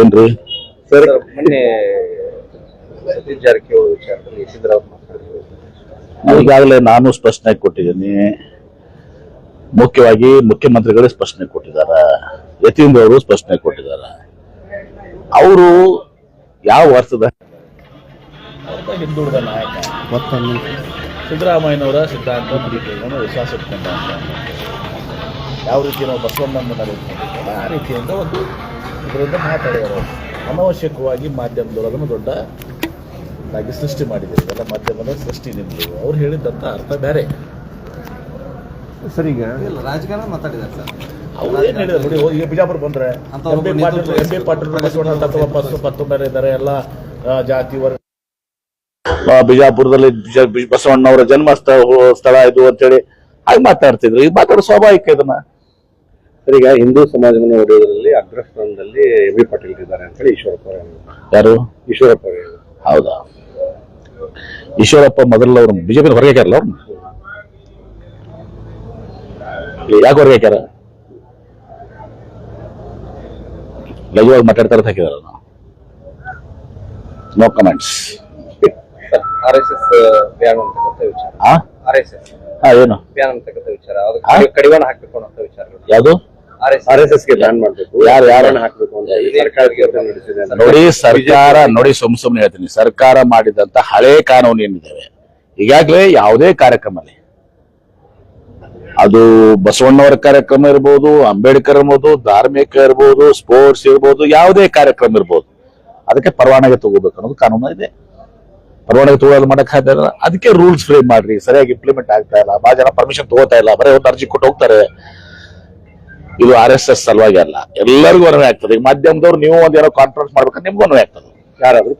ಏನ್ರಿ? ಸರ್ ಮೊನ್ನೆ ಸತೀಶ್ ಜಾರಕಿಹೊಳಿ ವಿಚಾರದಲ್ಲಿ ಈಗಾಗಲೇ ನಾನು ಸ್ಪಷ್ಟನೆ ಕೊಟ್ಟಿದ್ದೀನಿ. ಮುಖ್ಯವಾಗಿ ಮುಖ್ಯಮಂತ್ರಿಗಳೇ ಸ್ಪಷ್ಟನೆ ಕೊಟ್ಟಿದ್ದಾರೆ. ಯತೀಂದ್ರ ಅವರು ಸ್ಪಷ್ಟನೆ ಕೊಟ್ಟಿದ್ದಾರೆ. ಅವರು ಯಾವ ವರ್ಷದ ಹಿಂದುಳಿದ ನಾಯಕ ಸಿದ್ದರಾಮಯ್ಯನವರ ಸಿದ್ಧಾಂತ ವಿಶ್ವಾಸ ಇಟ್ಕೊಂಡ. ಯಾವ ರೀತಿ ನಾವು ಬಸವಣ್ಣನ ನಡೆದುಕೊಂಡಿದ್ದೇವೆ ಆ ರೀತಿಯಿಂದ ಒಂದು ಇದರಿಂದ ಮಾತಾಡಿದರು. ಅನವಶ್ಯಕವಾಗಿ ಮಾಧ್ಯಮದವರು ಅದನ್ನು ದೊಡ್ಡ ಆಗಿ ಸೃಷ್ಟಿ ಮಾಡಿದ್ದೀರಿ ಎಲ್ಲ ಮಾಧ್ಯಮದ ಸೃಷ್ಟಿ ನಿಮ್ಮದು ಅವ್ರು ಹೇಳಿದ್ದಂಥ ಅರ್ಥ ಬೇರೆ. ಸರ್ ಈಗ. ಇಲ್ಲ ರಾಜಕಾರಣ ಮಾತಾಡಿದ್ದಾರೆ ಸರ್. ಅವ್ರು ಏನು ಹೇಳಿದ್ರು ನೋಡಿ ಈಗ ಬಿಜಾಪುರ ಬಂದ್ರೆ M B Patil M B Patil Basavanna ತತ್ವ ಬಸ್ಸು ಇದ್ದಾರೆ ಎಲ್ಲ ಆ, ಜಾತಿ ವರ್ಗ ಬಿಜಾಪುರದಲ್ಲಿ ಬಸವಣ್ಣವರ ಜನ್ಮ ಸ್ಥಳ ಸ್ಥಳ ಇದು ಅಂತೇಳಿ ಹಾಗೆ ಮಾತಾಡ್ತಿದ್ರು. ಈಗ ಮಾತಾಡೋ ಸ್ವಾಭಾವಿಕ ಇದನ್ನ. ಸರ್ ಈಗ ಹಿಂದೂ ಸಮಾಜವನ್ನು ಹೊಡೆಯೋದ್ರಲ್ಲಿ ಅಗ್ರಸ್ಥಾನದಲ್ಲಿ ಎಂ ಬಿ ಪಾಟೀಲ್ ಇದ್ದಾರೆ ಅಂತ ಹೇಳಿ ಈಶ್ವರಪ್ಪ ಅವರು ಯಾರು? ಈಶ್ವರಪ್ಪ ಅವರು ಹೇಳಿದ್ರು. ಹೌದಾ? ಈಶ್ವರಪ್ಪ ಮೊದಲು ಅವ್ರು ಬಿಜೆಪಿ ಹೊರಗೆ ಹಾಕ್ಯಾರಲ್ಲ ಅವ್ರನ್ನ? ಯಾಕೆ ಹೊರಗೆ ಹಾಕ್ಯಾರ? ಲಘುವಾಗಿ ಮಾತಾಡ್ತಾರೆ ಹಾಕಿದಾರ no comments R S S ban ಅಂತಕ್ಕಂಥ ವಿಚಾರ. ಆ? ಆರ್ ಎಸ್ ಎಸ್ ಹಾ ಏನು? ಬ್ಯಾನ್ ಅಂತಕ್ಕಂಥ ವಿಚಾರ. ಆ? ಅದಕ್ಕೆ ಕಡಿವಾಣ ಹಾಕ್ಬೇಕು ಅನ್ನೋ ವಿಚಾರಗಳು. ಯಾವುದು? ಆರ್ ಎಸ್ ಎಸ್ ಎಸ್ಗೆ ಬ್ಯಾನ್ ಮಾಡಬೇಕು. ಯಾರು- ಯಾರನ್ನ ಹಾಕ್ಬೇಕು ಅಂತ ಸರ್ಕಾರಕ್ಕೆ ಅಂತ. ನೋಡಿ ಸರ್ಕಾರ ನೋಡಿ ಸುಮ್ ಸುಮ್ನೆ ಹೇಳ್ತೀನಿ. ಸರ್ಕಾರ ಮಾಡಿದಂತ ಹಳೆ ಕಾನೂನು ಏನಿದ್ದಾವೆ ಈಗಾಗಲೇ ಯಾವುದೇ ಕಾರ್ಯಕ್ರಮದಲ್ಲಿ. ಅದು ಬಸವಣ್ಣವರ ಕಾರ್ಯಕ್ರಮ ಇರ್ಬೋದು ಅಂಬೇಡ್ಕರ್ ಇರ್ಬೋದು ಧಾರ್ಮಿಕ ಇರ್ಬೋದು ಸ್ಪೋರ್ಟ್ಸ್ ಇರ್ಬೋದು ಯಾವುದೇ ಕಾರ್ಯಕ್ರಮ ಇರ್ಬೋದು. ಅದಕ್ಕೆ ಪರವಾನಗಿ ತಗೋಬೇಕು ಅನ್ನೋದು ಕಾನೂನು ಇದೆ. ಪರವಾನಗಿ ತಗೊಳ್ಳೋದು ಮಾಡಕ್ ಸಾಧ್ಯ ಇಲ್ಲ. ಅದಕ್ಕೆ ರೂಲ್ಸ್ ಫ್ರೇಮ್ ಮಾಡ್ರಿ. ಸರಿಯಾಗಿ ಇಂಪ್ಲಿಮೆಂಟ್ ಆಗ್ತಾ ಇಲ್ಲ. ಬಹಳ ಜನ ಪರ್ಮಿಷನ್ ತಗೋತಾ ಇಲ್ಲ. ಬರೀ ಒಂದು ಅರ್ಜಿ ಕೊಟ್ಟು ಹೋಗ್ತಾರೆ. ಇದು ಆರ್ ಎಸ್ ಎಸ್ ಸಲುವಾಗಿ ಅಲ್ಲ. ಎಲ್ಲರಿಗೂ ಅನ್ವಯ ಆಗ್ತದೆ. ಈಗ ಮಾಧ್ಯಮದವ್ರು ನೀವು ಒಂದ್ ಏನೋ ಕಾನ್ಫರೆನ್ಸ್ ಮಾಡ್ಬೇಕು ನಿಮ್ಗೂ ಅನ್ವಯ ಆಗ್ತದೆ. ಯಾರಾದ್ರೂ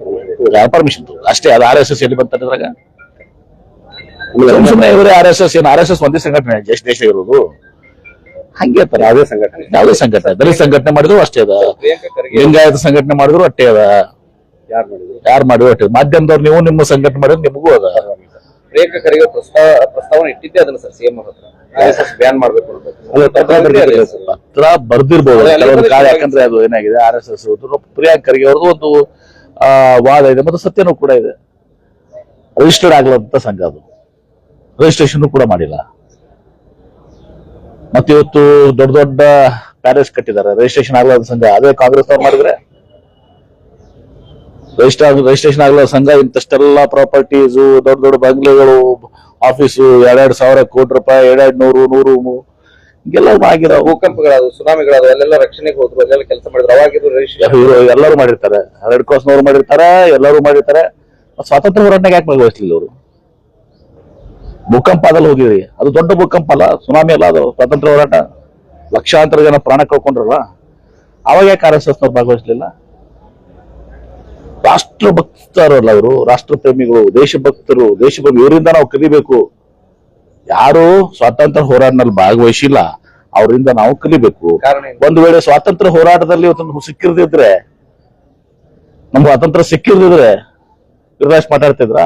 ಪರ್ಮಿಷನ್ ಅಷ್ಟೇ ಅದು ಆರ್ ಎಸ್ ಎಸ್ ಎಲ್ಲಿ ಬಂತ ಇದ್ರಾಗ? ಸುಮ್ಮನೆ ಇವರೇ ಆರ್ ಎಸ್ ಎಸ್ ಏನು ಆರ್ ಎಸ್ ಎಸ್ ಒಂದೇ ಸಂಘಟನೆ ಎಷ್ಟು ದೇಶ ಇರೋದು. ಹಂಗೆ ಇರ್ತಾರೆ ಯಾವುದೇ ಸಂಘಟನೆ. ಯಾವುದೇ ಸಂಘಟನೆ ದಲಿತ ಸಂಘಟನೆ ಮಾಡಿದ್ರು ಅಷ್ಟೇ ಅದ. ಲಿಂಗಾಯತ ಸಂಘಟನೆ ಮಾಡಿದ್ರು ಅಷ್ಟೇ ಅದ. ಯಾರು ಮಾಡಿದ್ರು? ಯಾರು ಮಾಡಿದ್ರು ಅಷ್ಟೇ ಮಾಧ್ಯಮದವ್ರು ನೀವು ನಿಮ್ಮ ಸಂಘಟನೆ ಮಾಡಿದ್ರೆ ನಿಮಗೂ ಅದ. ಖರ್ಗೆ ಪ್ರಸ್ತಾವ ಪ್ರಸ್ತಾವನೆ ಇಟ್ಟಿದ್ದೆ ಅದನ್ನ ಸರ್ ಸಿಎಂ ಹತ್ರ. ಬ್ಯಾನ್ ಮಾಡ್ಬೇಕು ಪತ್ರ ಬರ್ದಿರ್ಬೋದು. ಕೆಲವೊಂದು ಕಾಲ. ಯಾಕಂದ್ರೆ ಅದು ಏನಾಗಿದೆ R S S Priyank Kharge ಅವ್ರದ್ದು ಒಂದು ವಾದ ಇದೆ ಮತ್ತು ಸತ್ಯನೂ ಕೂಡ ಇದೆ. ರಿಜಿಸ್ಟರ್ಡ್ ಆಗ್ಲಂತ ಸಂಘ ಅದು. ರಿಜಿಸ್ಟ್ರೇಷನ್ ಕೂಡ ಮಾಡಿಲ್ಲ. ಮತ್ತಿವತ್ತು ದೊಡ್ಡ ದೊಡ್ಡ ಪ್ಯಾಲೇಸ್ ಕಟ್ಟಿದ್ದಾರೆ. ರಿಜಿಸ್ಟ್ರೇಷನ್ ಆಗ್ಲಾದ ಸಂಘ. ಅದೇ ಕಾಂಗ್ರೆಸ್ ಅವ್ರು ಮಾಡಿದ್ರೆ ರಿಜಿಸ್ಟರ್ ರಿಜಿಸ್ಟ್ರೇಷನ್ ಆಗಲ್ಲ ಸಂಘ ಇಂತಷ್ಟೆಲ್ಲ ಪ್ರಾಪರ್ಟೀಸ್ ದೊಡ್ಡ ದೊಡ್ಡ ಬಂಗ್ಲೆಗಳು ಆಫೀಸು ಎರಡೆರಡು ಸಾವಿರ ಕೋಟಿ ರೂಪಾಯಿ ಎರಡೆರಡು ನೂರು ನೂರು ಹಿಂಗೆಲ್ಲ ಆಗಿರೋ ಭೂಕಂಪಗಳಾದವು ಸುನಾಮಿಗಳಾದವು ಅಲ್ಲೆಲ್ಲ ರಕ್ಷಣೆಗೆ ಹೋದ್ರು ಅಲ್ಲೆಲ್ಲ ಕೆಲಸ ಮಾಡಿದ್ರು. ಅವಾಗಿದ್ರು ಎಲ್ಲರೂ ಮಾಡಿರ್ತಾರೆ. ರೆಡ್ ಕ್ರಾಸ್ನವ್ರು ಮಾಡಿರ್ತಾರೆ ಎಲ್ಲರೂ ಮಾಡಿರ್ತಾರೆ. ಸ್ವಾತಂತ್ರ್ಯ ಹೋರಾಟಕ್ಕೆ ಯಾಕೆ ಭಾಗವಹಿಸ್ಲಿಲ್ಲ ಅವರು ಭೂಕಂಪ ಅದಲ್ಲಿ ಹೋಗಿರಿ ಅದು ದೊಡ್ಡ ಭೂಕಂಪ ಅಲ್ಲ ಸುನಾಮಿ ಅಲ್ಲ ಅದು ಸ್ವಾತಂತ್ರ್ಯ ಹೋರಾಟ. ಲಕ್ಷಾಂತರ ಜನ ಪ್ರಾಣ ಕಳ್ಕೊಂಡ್ರಲ್ಲ. ಅವಾಗ ಯಾಕೆ ಆರ್ ಎಸ್ ಎಸ್ ಭಾಗವಹಿಸ್ಲಿಲ್ಲ? ರಾಷ್ಟ್ರ ಭಕ್ತರಲ್ಲ ಅವರು ರಾಷ್ಟ್ರ ಪ್ರೇಮಿಗಳು ದೇಶಭಕ್ತರು ದೇಶಭಕ್ತಿ ಇವರಿಂದ ನಾವು ಕಲಿಬೇಕು. ಯಾರು ಸ್ವಾತಂತ್ರ್ಯ ಹೋರಾಟದಲ್ಲಿ ಭಾಗವಹಿಸಿಲ್ಲ ಅವರಿಂದ ನಾವು ಕಲಿಬೇಕು? ಒಂದು ವೇಳೆ ಸ್ವಾತಂತ್ರ್ಯ ಹೋರಾಟದಲ್ಲಿ ಇವತ್ತು ಸಿಕ್ಕಿರದಿದ್ರೆ ನಮ್ಗೆ ಸ್ವಾತಂತ್ರ್ಯ ಸಿಕ್ಕಿರದಿದ್ರೆ ಗಿರಿರಾಜ್ ಮಾತಾಡ್ತಿದ್ರ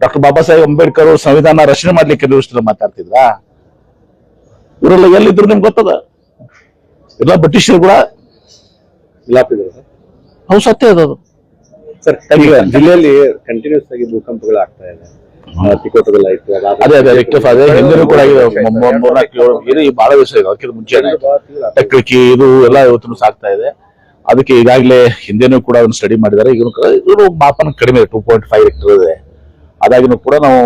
ಡಾಕ್ಟರ್ ಬಾಬಾ ಸಾಹೇಬ್ ಅಂಬೇಡ್ಕರ್ ಅವರು ಸಂವಿಧಾನ ರಚನೆ ಮಾಡ್ಲಿಕ್ಕೆ ನಿರ್ವಹಿಸಿದ ಮಾತಾಡ್ತಿದ್ರ ಇವರೆಲ್ಲ ಎಲ್ಲಿದ್ರು ನಿಮ್ಗೆ ಗೊತ್ತದ? ಎಲ್ಲ ಬ್ರಿಟಿಷರು ಕೂಡ? ಅವು ಸತ್ಯ ಅದದು ಸರ್ ಜಿಲ್ಲೆಯಲ್ಲಿ ಕಂಟಿನ್ಯೂಸ್ ಆಗಿ ಭೂಕಂಪಗಳು ಆಗ್ತಾ ಇದೆ. ಅದೇ ಅದೇ ರೆಕ್ಟಿಫ್ ಅದೇ ಹಿಂದಿನೂ ಕೂಡ ಆಗಿದೆ. ಇದು ಬಹಳ ದಿವಸ ಇದೆ. ಅದಕ್ಕಿಂತ ಮುಂಚೆನೆ ಟೆಕ್ನಿಕಿ ಇದು ಎಲ್ಲ ಇವತ್ತು ಸಾಕ್ತಾ ಇದೆ. ಅದಕ್ಕೆ ಈಗಾಗಲೇ ಹಿಂದೆನೂ ಕೂಡ ಅದನ್ನು ಸ್ಟಡಿ ಮಾಡಿದ್ದಾರೆ. ಈಗ ಇವರು ಇದು ಮಾಪನ ಕಡಿಮೆ ಟೂ ಪಾಯಿಂಟ್ ಫೈವ್ ರೆಕ್ಟರ್ ಇದೆ. ಅದಾಗಿನೂ ಕೂಡ ನಾವು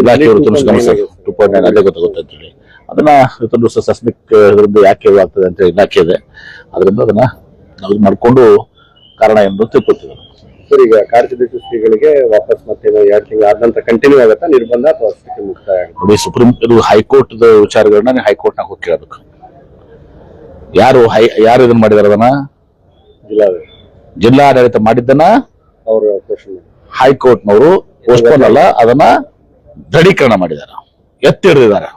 ಇಲಾಖೆಯವರು ಗಮನಿಸ್ತಾರೆ ಟೂ ಪಾಯಿಂಟ್ ನೈನ್ ಅದೇ ಗೊತ್ತಾಗುತ್ತೆ ಅಂತ ಹೇಳಿ. ಅದನ್ನ ಇವತ್ತೊಂದು ಸಸ್ಮಿಕ್ ಇದರಿಂದ ಯಾಕೆ ಆಗ್ತದೆ ಅಂತ ಇಲಾಖೆ ಇದೆ. ಅದರಿಂದ ಅದನ್ನ ನಾವು ಮಾಡ್ಕೊಂಡು ಕಾರಣ ಎಂದು ತಿಳ್ಕೊತೀವಿ ಸರ್ ಈಗ ಕಾರ್ಯದರ್ಶಿ ಶ್ರೀಗಳಿಗೆ ವಾಪಸ್ ಮತ್ತೆ ಎರಡು ತಿಂಗಳು ಆದ ನಂತರ ಕಂಟಿನ್ಯೂ ಆಗುತ್ತಾ ನಿರ್ಬಂಧ ಅಥವಾ ಸ್ಥಿತಿ ಮುಕ್ತಾಯ ಆಗುತ್ತೆ? ನೋಡಿ ಸುಪ್ರೀಂ ಇದು ಹೈಕೋರ್ಟ್ ವಿಚಾರಗಳನ್ನ ನೀವು ಹೈಕೋರ್ಟ್ ನಾಗ ಹೋಗಿ ಕೇಳಬೇಕು ಯಾರು ಹೈ ಯಾರು ಇದನ್ನ ಮಾಡಿದಾರ ಅದನ್ನ? ಜಿಲ್ಲಾಡಳಿತ. ಜಿಲ್ಲಾಡಳಿತ ಮಾಡಿದ್ದನ್ನ ಅವರು ಕ್ವಶನ್ ಹೈಕೋರ್ಟ್ನವರು ಪೋಸ್ಟ್ಪೋನ್ ಅಲ್ಲ ಅದನ್ನ ದೃಢೀಕರಣ ಮಾಡಿದಾರ ಎತ್ತಿ ಹಿಡಿದಿದ್ದಾರೆ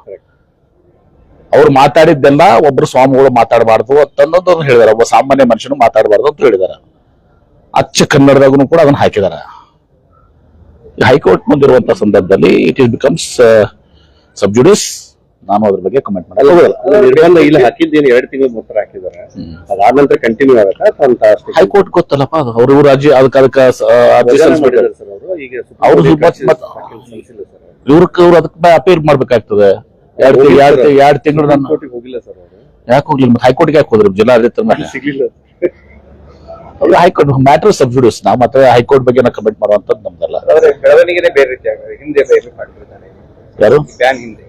ಅವ್ರು ಮಾತಾಡಿದ್ದೆಲ್ಲ ಒಬ್ರು ಸ್ವಾಮಿಗಳು ಮಾತಾಡಬಾರ್ದು ಅಂತನ್ನೋದು ಹೇಳಿದಾರೆ ಒಬ್ಬ ಸಾಮಾನ್ಯ ಮನುಷ್ಯನು ಮಾತಾಡಬಾರ್ದು ಅಂತ ಹೇಳಿದಾರೆ ಅಚ್ಚ ಕನ್ನಡದಾಗೂ ಕೂಡ ಅದನ್ನ ಹಾಕಿದ್ದಾರೆ ಹೈಕೋರ್ಟ್ ಮುಂದಿರುವಂತ ಸಂದರ್ಭದಲ್ಲಿ ಇಟ್ ಇಸ್ ಬಿಕಮ್ಸ್ ಸಬ್ಜುಡಿಸ್ ನಾನು ಅದ್ರ ಬಗ್ಗೆ ಕಮೆಂಟ್ ಮಾಡಲ್ಲ. ಇಲ್ಲಿ ಹಾಕಿದ್ದೇನು ಎರಡು ತಿಂಗಳು ಮೊತ್ತ ಹಾಕಿದ್ದಾರೆ. ಅದಾದ ನಂತರ ಕಂಟಿನ್ಯೂ ಆಗುತ್ತೆ ಹೈಕೋರ್ಟ್ ಗೊತ್ತಲ್ಲಪ್ಪ ಅದು ಅವ್ರ ಅರ್ಜಿ ಅದಕ್ಕೆ ಅದಕ್ಕೆ ಅವರು ಸುಪ್ರೀಂ ಅವ್ರು. ಇವ್ರಕ್ಕೆ ಅದಕ್ಕೆ ಅಪೀಲ್ ಮಾಡ್ಬೇಕಾಗ್ತದೆ. ಎರಡು ತಿಂಗಳು ಎರಡು ತಿಂಗಳು ಹೋಗಿಲ್ಲ ಸರ್ ಯಾಕೆ ಹೋಗ್ಲಿಲ್ಲ ಹೈಕೋರ್ಟ್ಗೆ ಯಾಕೆ ಹೋದ್ರು? ಜಿಲ್ಲಾಡಳಿತ ಸಿಗ್ಲಿಲ್ಲ. ಅವ್ರು ಹೈಕೋರ್ಟ್ ಮ್ಯಾಟರ್ ಸಬ್ಜುಡಿಸ್ ನಾವು ಮತ್ತೆ ಹೈಕೋರ್ಟ್ ಬಗ್ಗೆ ನಾವು ಕಮೆಂಟ್ ಮಾಡುವಂತದ್ದು ನಮ್ದಲ್ಲ. ಆದ್ರೆ ಬೆಳವಣಿಗೆನೇ ಬೇರೆ ರೀತಿ ಆಗಿದೆ. ಹಿಂದೆ ಎಂ ಬಿ ಪಾಟೀಲ್ ಯಾರು? ಬ್ಯಾನ್ ಹಿಂದೆ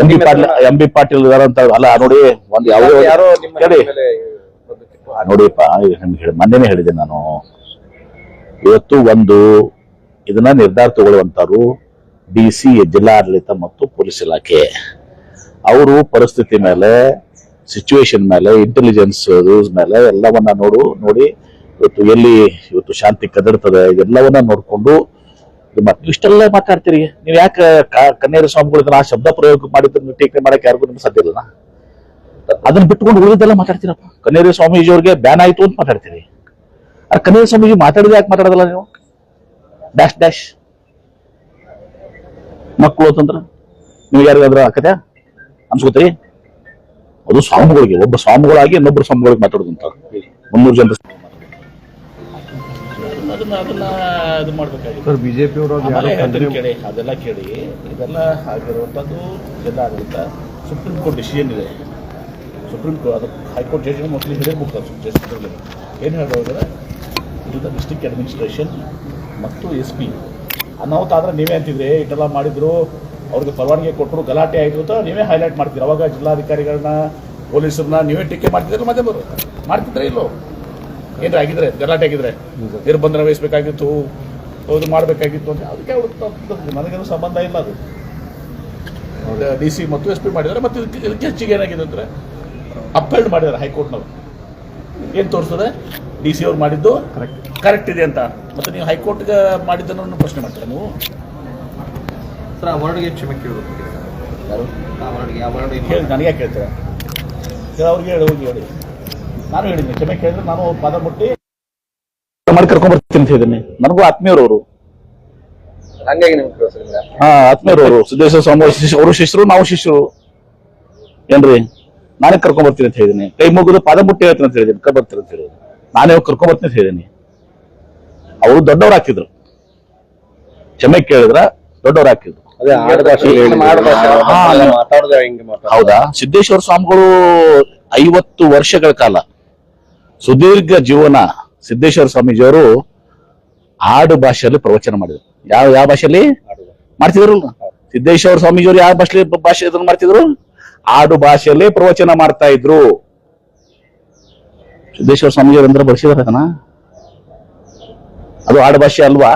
M B Patil M B Patil ಇದಾರ ಅಂತ ಅಲ್ಲ ನೋಡಿ ಒಂದು ಯಾವುದೋ ಒಂದು- ಯಾರೋ ನಿಮ್ಮ ಕೇಳಿ ಮೇಲೆ. ಆ ನೋಡಿಪ್ಪ ನಿಮ್ಗೆ ಹೇಳಿ ಮೊನ್ನೆನೇ ಹೇಳಿದೆ ನಾನು. ಇವತ್ತು ಒಂದು ಇದನ್ನ ನಿರ್ಧಾರ ತಗೊಳ್ಳುವಂತರು ಡಿ ಸಿ ಜಿಲ್ಲಾಡಳಿತ ಮತ್ತು ಪೊಲೀಸ್ ಇಲಾಖೆ. ಅವರು ಪರಿಸ್ಥಿತಿ ಮೇಲೆ ಸಿಚುವೇಶನ್ ಮೇಲೆ ಇಂಟೆಲಿಜೆನ್ಸ್ ಮೇಲೆ, ಎಲ್ಲವನ್ನ ನೋಡು, ನೋಡಿ, ಇವತ್ತು ಎಲ್ಲಿ ಇವತ್ತು ಶಾಂತಿ ಕದಡ್ತದೆ ಎಲ್ಲವನ್ನ ನೋಡ್ಕೊಂಡು ಇಷ್ಟೆಲ್ಲ ಮಾತಾಡ್ತೀರಿ. ನೀವು ಯಾಕೆ ಕನ್ನೇರ ಸ್ವಾಮಿಗಳು ಆ ಶಬ್ದ ಪ್ರಯೋಗ ಮಾಡಿದ್ರು ಟೀಕೆ ಮಾಡಕ್ಕೆ ಯಾರಿಗೂ ನಿಮ್ಗೆ ಸಾಧ್ಯ ಇಲ್ಲ ಅದನ್ನ ಬಿಟ್ಕೊಂಡು ಉಳಿದೆಲ್ಲ ಮಾತಾಡ್ತೀರಪ್ಪ. ಕನ್ನೇರ ಸ್ವಾಮೀಜಿ ಅವ್ರಿಗೆ ಬ್ಯಾನ್ ಆಯ್ತು ಅಂತ ಮಾತಾಡ್ತೀರಿ. ಆ ಕನ್ನೇರ ಸ್ವಾಮೀಜಿ ಮಾತಾಡಿದ ಯಾಕೆ ಮಾತಾಡೋದಲ್ಲ ನೀವು? Dash dash. ಮಕ್ಕಳು ಅಂತಂದ್ರೆ, ನೀವು ಯಾರಿಗಾದ್ರ ಆಕತೆ ಅನ್ಸ್ಕೋತೀರಿ? ಅದು ಸ್ವಾಮಿಗಳಿಗೆ ಒಬ್ಬ ಸ್ವಾಮಿಗಳಾಗಿ ಇನ್ನೊಬ್ಬರು ಸ್ವಾಮಿಗಳಿಗೆ ಮಾತಾಡೋದಂತ ಮುನ್ನೂರು ಜನ ಸರ್ ಬಿಜೆಪಿ ಕೇಳಿ ಅದೆಲ್ಲ ಕೇಳಿ ಇದೆಲ್ಲ ಆಗಿರುವಂಥದ್ದು ಜಿಲ್ಲಾಡಳಿತ ಸುಪ್ರೀಂ ಕೋರ್ಟ್ ಡಿಸಿಷನ್ ಇದೆ. ಸುಪ್ರೀಂ ಕೋರ್ಟ್ ಅದು ಹೈಕೋರ್ಟ್ ಜಡ್ಜ್ ಮೋಸ್ಟ್ಲಿ ಹೇಳಿರ್ಬೇಕು ಜಸ್ಟಿಸ್ ಏನು ಹೇಳೋದ್ರೆ ಇದು ದ ಡಿಸ್ಟ್ರಿಕ್ಟ್ ಅಡ್ಮಿನಿಸ್ಟ್ರೇಷನ್ ಮತ್ತು ಎಸ್ ಪಿ ಅನಾಹುತ ಆದ್ರೆ ನೀವೇ ಅಂತಿದ್ರೆ ಇಟ್ಟೆಲ್ಲ ಮಾಡಿದ್ರು ಅವ್ರಿಗೆ ಪರವಾನಗಿ ಕೊಟ್ಟರು ಗಲಾಟೆ ಆಯಿತು ಅಂತ ನೀವೇ ಹೈಲೈಟ್ ಮಾಡ್ತೀರಿ. ಅವಾಗ ಜಿಲ್ಲಾಧಿಕಾರಿಗಳನ್ನ ಪೊಲೀಸರನ್ನ ನೀವೇ ಟೀಕೆ ಮಾಡ್ತಿದ್ರಲ್ಲ ಮತ್ತೆ ಬರು ಮಾಡ್ತಿದ್ರೆ ಇಲ್ಲೋ? ಏನಾರ ಆಗಿದ್ರೆ ಗಲಾಟೆ ಆಗಿದ್ರೆ? ನಿರ್ಬಂಧನ ವಹಿಸ್ಬೇಕಾಗಿತ್ತು ಇದು ಮಾಡಬೇಕಾಗಿತ್ತು ಅಂತ ಅದಕ್ಕೆ ಅವ್ರಿಗೆ ನನಗೇನು ಸಂಬಂಧ ಇಲ್ಲ ಅದು. ಡಿ ಸಿ ಮತ್ತು ಎಸ್ ಪಿ ಮಾಡಿದ್ದಾರೆ ಮತ್ತು ಇದಕ್ಕೆ ಹೆಚ್ಚಿಗೆ ಏನಾಗಿದೆ ಅಂದ್ರೆ ಅಪೆಲ್ಡ್ ಮಾಡಿದ್ದಾರೆ ಹೈಕೋರ್ಟ್ನವರು. ಏನು ತೋರಿಸ್ತದೆ? ಡಿ ಸಿ ಅವ್ರು ಮಾಡಿದ್ದು ಕರೆಕ್ಟ್ ಇದೆ ಅಂತ. ಮತ್ತೆ ನೀವು ಹೈಕೋರ್ಟ್ಗೆ ಮಾಡಿದ್ದನ್ನು ಪ್ರಶ್ನೆ ಮಾಡ್ತೀರಾ ನೀವು? ಸರ್ ಆ ವರ್ಡ್ಗೆ ಕ್ಷಮೆ ಕೇಳಬೇಕು. ಯಾರು? ಆ ವರ್ಡ್ಗೆ ಆ ವರ್ಡ್ ಹೇಳಿ ನನಗೆ ಹೇಳಿ ಅವ್ರಿಗೆ ಹೇಳಿ ಹೋಗಿ ಹೇಳಿ. ನಾನು ಹೇಳಿದ್ದೀನಿ ಕ್ಷಮೆ ಕೇಳಿದ್ರೆ ನಾನು ಅವ್ರ ಪಾದ ಮುಟ್ಟಿ ಮಾಡಿ ಕರ್ಕೊಂಡ್ ಬರ್ತೀನಿ ಅಂತ ಹೇಳಿದ್ದೀನಿ ನನಗೂ ಆತ್ಮೀಯರವರು. ಹಂಗಾಗಿ ನಿಮ್ಗೆ ಕೇಳಿಸಿಲ್ಲ ಹಾ ಆತ್ಮೀಯರವರು. ಸಿದ್ದೇಶ್ವರ ಸ್ವಾಮಿ ಅವರು ಶಿಷ್ಯರು ನಾವು ಶಿಷ್ಯರು. ಏನ್ರಿ? ನಾನೇ ಕರ್ಕೊಂಡ್ ಬರ್ತೀನಿ ಅಂತ ಹೇಳಿದ್ದೀನಿ ಕೈ ಮುಗಿದು ಪಾದ ಮುಟ್ಟಿ ಹೇಳ್ತೀನಿ ಅಂತ ಹೇಳಿದ್ದೀನಿ ಬರ್ತೀನಿ ಅಂತ ಹೇಳಿದೀನಿ. ನಾನೇ ಕರ್ಕೊಂಡ್ ಬರ್ತೀನಿ ಅಂತ ಹೇಳಿದೀನಿ. ಅವರು ದೊಡ್ಡವ್ರು ಹಾಕಿದ್ರು. ಕ್ಷಮೆ ಕೇಳಿದ್ರ ದೊಡ್ಡವ್ರು ಹಾಕಿದ್ರು. ಹೌದಾ? ಸಿದ್ದೇಶ್ವರ ಸ್ವಾಮಿಗಳು ಐವತ್ತು ವರ್ಷಗಳ ಕಾಲ ಸುದೀರ್ಘ ಜೀವನ ಸಿದ್ದೇಶ್ವರ ಸ್ವಾಮೀಜಿಯವರು ಆಡು ಭಾಷೆಯಲ್ಲಿ ಪ್ರವಚನ ಮಾಡಿದ್ರು. ಯಾವ ಯಾವ ಭಾಷೆಯಲ್ಲಿ? ಮಾಡ್ತಿದ್ರು ಸಿದ್ದೇಶ್ವರ ಸ್ವಾಮೀಜಿಯವರು ಯಾವ ಭಾಷೆ ಭಾಷೆ ಮಾಡ್ತಿದ್ರು? ಆಡು ಭಾಷೆಯಲ್ಲಿ ಪ್ರವಚನ ಮಾಡ್ತಾ ಇದ್ರು. ಸಿದ್ದೇಶ್ವರ ಸ್ವಾಮೀಜಿಯವರು ಅಂದ್ರೆ ಬಳಸಿದಾರೆ ಅದನ್ನ? ಅದು ಆಡು ಭಾಷೆ ಅಲ್ವಾ?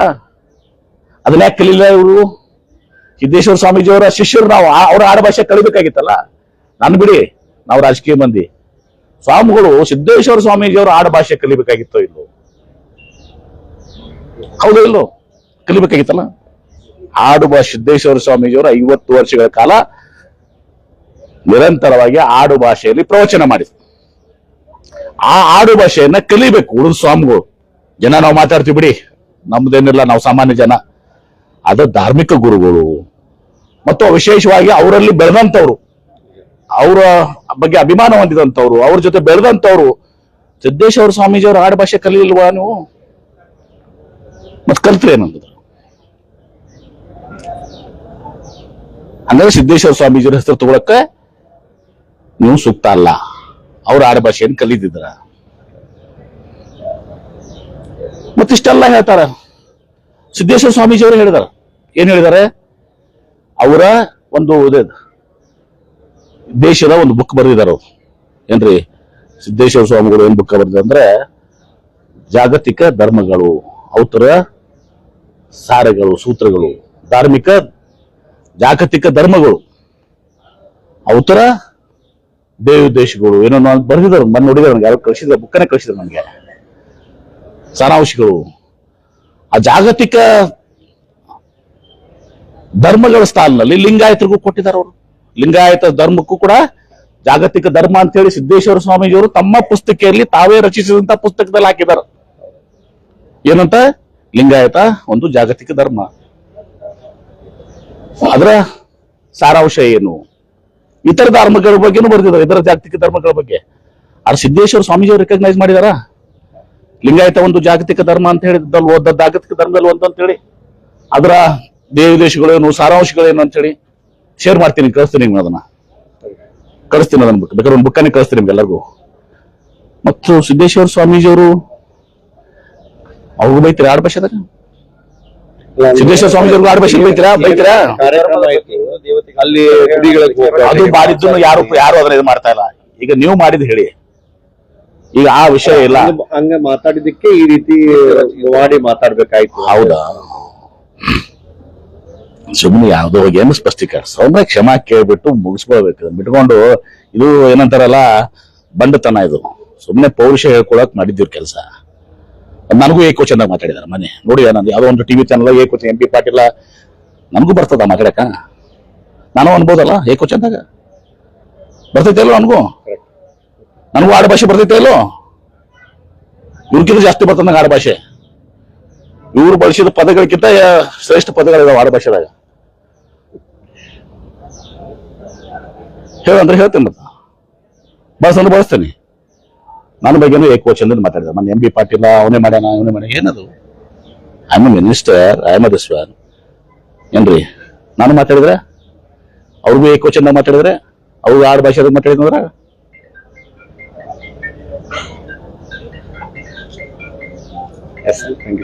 ಅದನ್ನ ಯಾಕೆ ಕಲೀಲಿಲ್ಲ ಇವರು? ಸಿದ್ದೇಶ್ವರ ಸ್ವಾಮೀಜಿಯವರ ಶಿಷ್ಯರು ನಾವು ಅವ್ರ ಆಡು ಭಾಷೆ ಕಲಿಬೇಕಾಗಿತ್ತಲ್ಲ? ನಾನು ಬಿಡಿ, ನಾವು ರಾಜಕೀಯ ಮಂದಿ. ಸ್ವಾಮಿಗಳು ಸಿದ್ದೇಶ್ವರ ಸ್ವಾಮೀಜಿಯವರ ಆಡು ಭಾಷೆ ಕಲಿಬೇಕಾಗಿತ್ತು ಇಲ್ಲೋ ಹೌದು ಇಲ್ಲೋ ಕಲಿಬೇಕಾಗಿತ್ತಲ್ಲ? ಆಡು ಭಾಷೆ, ಸಿದ್ದೇಶ್ವರ ಸ್ವಾಮೀಜಿಯವರು ಐವತ್ತು ವರ್ಷಗಳ ಕಾಲ ನಿರಂತರವಾಗಿ ಆಡು ಭಾಷೆಯಲ್ಲಿ ಪ್ರವಚನ ಮಾಡಿದ್ರು. ಆ ಆಡು ಭಾಷೆಯನ್ನ ಕಲಿಬೇಕು ಉಳಿದ ಸ್ವಾಮಿಗಳು. ಜನ, ನಾವು ಮಾತಾಡ್ತೀವಿ ಬಿಡಿ. ನಮ್ದೇನಿಲ್ಲ, ನಾವು ಸಾಮಾನ್ಯ ಜನ. ಅದು ಧಾರ್ಮಿಕ ಗುರುಗಳು. ಮತ್ತು ವಿಶೇಷವಾಗಿ ಅವರಲ್ಲಿ ಬೆಳೆದಂತವ್ರು ಅವರ ಬಗ್ಗೆ ಅಭಿಮಾನ ಹೊಂದಿದಂಥವ್ರು, ಅವ್ರ ಜೊತೆ ಬೆಳೆದಂಥವ್ರು ಸಿದ್ದೇಶ್ವರ ಸ್ವಾಮೀಜಿಯವರು ಆಡು ಭಾಷೆ ಕಲಿಯಿಲ್ವಾ ನೀವು? ಮತ್ತೆ ಕಲ್ತ್ರಿ ಏನಂದ್ರೆ ಅಂದ್ರೆ ಸಿದ್ದೇಶ್ವರ ಸ್ವಾಮೀಜಿಯವರ ಹೆಸರು ತಗೊಳಕ್ಕೆ ನೀವು ಸೂಕ್ತ ಅಲ್ಲ. ಅವ್ರ ಆಡು ಭಾಷೆಯನ್ನು ಕಲಿತಿದ್ರ. ಮತ್ತಿಷ್ಟೆಲ್ಲ ಹೇಳ್ತಾರ? ಸಿದ್ದೇಶ್ವರ ಸ್ವಾಮೀಜಿಯವರು ಹೇಳಿದಾರ. ಏನ್ ಹೇಳಿದಾರೆ? ಅವರ ಒಂದು ದೇಶದ ಒಂದು ಬುಕ್ ಬರೆದಿದ್ದಾರೆ ಅವರು. ಏನ್ರಿ? ಸಿದ್ದೇಶ್ವರ ಸ್ವಾಮಿಗಳು ಏನ್ ಬುಕ್ ಬರೆದಿದ್ದಾರೆ ಜಾಗತಿಕ ಧರ್ಮಗಳು ಅವತರ ಸಾರಗಳು, ಸೂತ್ರಗಳು, ಧಾರ್ಮಿಕ ಜಾಗತಿಕ ಧರ್ಮಗಳು ಅವತರ ದೇವ ದೇಶಗಳು ಏನೋ ನಾನು ಬರೆದಿದ್ದಾರೆ, ಮೊನ್ನೆ ನೋಡಿದ್ರೆ ನನಗೆ, ಯಾರು ಕಳಿಸಿದ್ರೆ ಬುಕ್ಕನೇ ಕಳಿಸಿದ್ರು ನನಗೆ. ಸಾರಾಂಶಗಳು. ಆ ಜಾಗತಿಕ ಧರ್ಮಗಳ ಸ್ಥಾನದಲ್ಲಿ ಲಿಂಗಾಯತರಿಗೂ ಕೊಟ್ಟಿದ್ದಾರೆ ಅವರು. ಲಿಂಗಾಯತ ಧರ್ಮಕ್ಕೂ ಕೂಡ ಜಾಗತಿಕ ಧರ್ಮ ಅಂತ ಹೇಳಿ ಸಿದ್ದೇಶ್ವರ ಸ್ವಾಮೀಜಿಯವರು ತಮ್ಮ ಪುಸ್ತಕೆಯಲ್ಲಿ ತಾವೇ ರಚಿಸಿದಂತ ಪುಸ್ತಕದಲ್ಲಿ ಹಾಕಿದ್ದಾರೆ. ಏನಂತ? ಲಿಂಗಾಯತ ಒಂದು ಜಾಗತಿಕ ಧರ್ಮ. ಅದರ ಸಾರಾಂಶ ಏನು? ಇತರ ಧರ್ಮಗಳ ಬಗ್ಗೆನು ಬರೆದಿದ್ದಾರೆ, ಇತರ ಜಾಗತಿಕ ಧರ್ಮಗಳ ಬಗ್ಗೆ. ಆದ್ರೆ ಸಿದ್ದೇಶ್ವರ ಸ್ವಾಮೀಜಿಯವರು ರೆಕಗ್ನೈಸ್ ಮಾಡಿದಾರ? ಲಿಂಗಾಯತ ಒಂದು ಜಾಗತಿಕ ಧರ್ಮ ಅಂತ ಹೇಳಿದ್ದಲ್ ಓದ ಜಾಗತಿಕ ಧರ್ಮದಲ್ಲಿ ಒಂದು ಅಂತ ಹೇಳಿ ಅದರ ದೇವ ಸಾರಾಂಶಗಳು ಸಾರಾಂಶಗಳೇನು ಅಂತ ಹೇಳಿ ಶೇರ್ ಮಾಡ್ತೀನಿ ಕಳಿಸ್ತೀನಿ ನಿಮ್ಗೆ ಅದನ್ನ. ಕಳಿಸ್ತೀನಿ ಅದನ್ನ ಬುಕ್ ಬೇಕಾದ್ರೆ ಒಂದು ಬುಕ್ಕನ್ನೇ ಕಳಿಸ್ತೀನಿ ನಿಮ್ಗೆಲ್ಲರಿಗೂ ಮತ್ತು ಸಿದ್ದೇಶ್ವರ ಸ್ವಾಮೀಜಿಯವರು ಅವ್ರಿಗೂ ಬೈತೀರಾ? ಆಡ್ ಭಾಷೆದಾಗ ಸಿದ್ದೇಶ್ವರ ಸ್ವಾಮೀಜಿಯವ್ರಿಗೂ ಆಡ್ ಭಾಷೆ? ಬೈತೀರಾ? ಬೈತೀರಾ? ಅಲ್ಲಿ ಅದು ಮಾಡಿದ್ದು ಯಾರು ಯಾರು ಅದನ್ನ ಇದು ಮಾಡ್ತಾ ಇಲ್ಲ. ಈಗ ನೀವು ಮಾಡಿದ್ ಹೇಳಿ. ಈಗ ಆ ವಿಷಯ ಇಲ್ಲ. ಹಂಗ- ಹಂಗ ಮಾತಾಡಿದಕ್ಕೆ ಈ ರೀತಿ ಮಾಡಿ ಮಾತಾಡ್ಬೇಕಾಯ್ತು. ಹೌದಾ? ಸುಮ್ಮನೆ ಯಾವ್ದೋ ಏನು ಸ್ಪಷ್ಟೀಕರಣ ಸೌಮ್ಯ ಕ್ಷಮಾ ಕೇಳ್ಬಿಟ್ಟು ಮುಗಿಸ್ಕೊಳ್ಬೇಕು. ಬಿಟ್ಕೊಂಡು ಇದು ಏನಂತಾರಲ್ಲ, ಬಂಡತನ ಇದು. ಸುಮ್ಮನೆ ಪೌರುಷ ಹೇಳ್ಕೊಳಕ್ ಮಾಡಿದ್ದೀವಿ ಕೆಲಸ. ನನಗೂ ಏಕೋ ಚೆನ್ನಾಗಿ ಮಾತಾಡಿದಾರೆ ಮನೆ. ನೋಡಿ ನಾನು ಯಾವುದೋ ಒಂದು ಟಿವಿ ಚಾನಲ್ ಏಕೋ ಎಂ ಪಿ ಪಾಟೀಲ ನನಗೂ ಬರ್ತದ ಮಾತಾಡಕ? ನಾನು ಅನ್ಬೋದಲ್ಲ, ಏಕೋ ಚಂದಾಗ? ಬರ್ತೈತೆ ಅಲ್ಲೋ ನನಗೂ? ನನಗೂ ಆಡು ಭಾಷೆ ಬರ್ತೈತೆ ಅಲ್ಲೋ? ಇವ್ರಿಗಿಂತ ಜಾಸ್ತಿ ಬರ್ತದ ನಂಗೆ ಆಡು ಭಾಷೆ. ಇವ್ರು ಬಳಸಿದ ಪದಗಳಿಗಿಂತ ಶ್ರೇಷ್ಠ ಪದಗಳಿದಾವೆ ಆಡು ಭಾಷೆದಾಗ ಹೇಳಂದ್ರೆ ಹೇಳ್ತೇನೆ ಮತ್ತ. ಬಳಸಂದ್ರೆ ಬಳಸ್ತೇನೆ. ನನ್ನ ಬಗ್ಗೆನೂ ಏಕವಚನದಿಂದ ಮಾತಾಡಿದ. ನನ್ನ ಎಂ ಬಿ ಪಾಟೀಲ, ಅವನೇ ಮಾಡ್ಯಾನ ಅವನೇ ಮಾಡ್ಯಾನ, ಏನದು? I M minister I M one ಏನ್ರಿ? ನಾನು ಮಾತಾಡಿದ್ರೆ? ಅವ್ರಿಗೂ ಏಕವಚನದಾಗ ಮಾತಾಡಿದ್ರೆ? ಅವ್ರಿಗೂ ಆಡು ಭಾಷೆದಾಗ ಮಾತಾಡಿದ್ರೆ ಎಸ್ ಥ್ಯಾಂಕ್ ಯು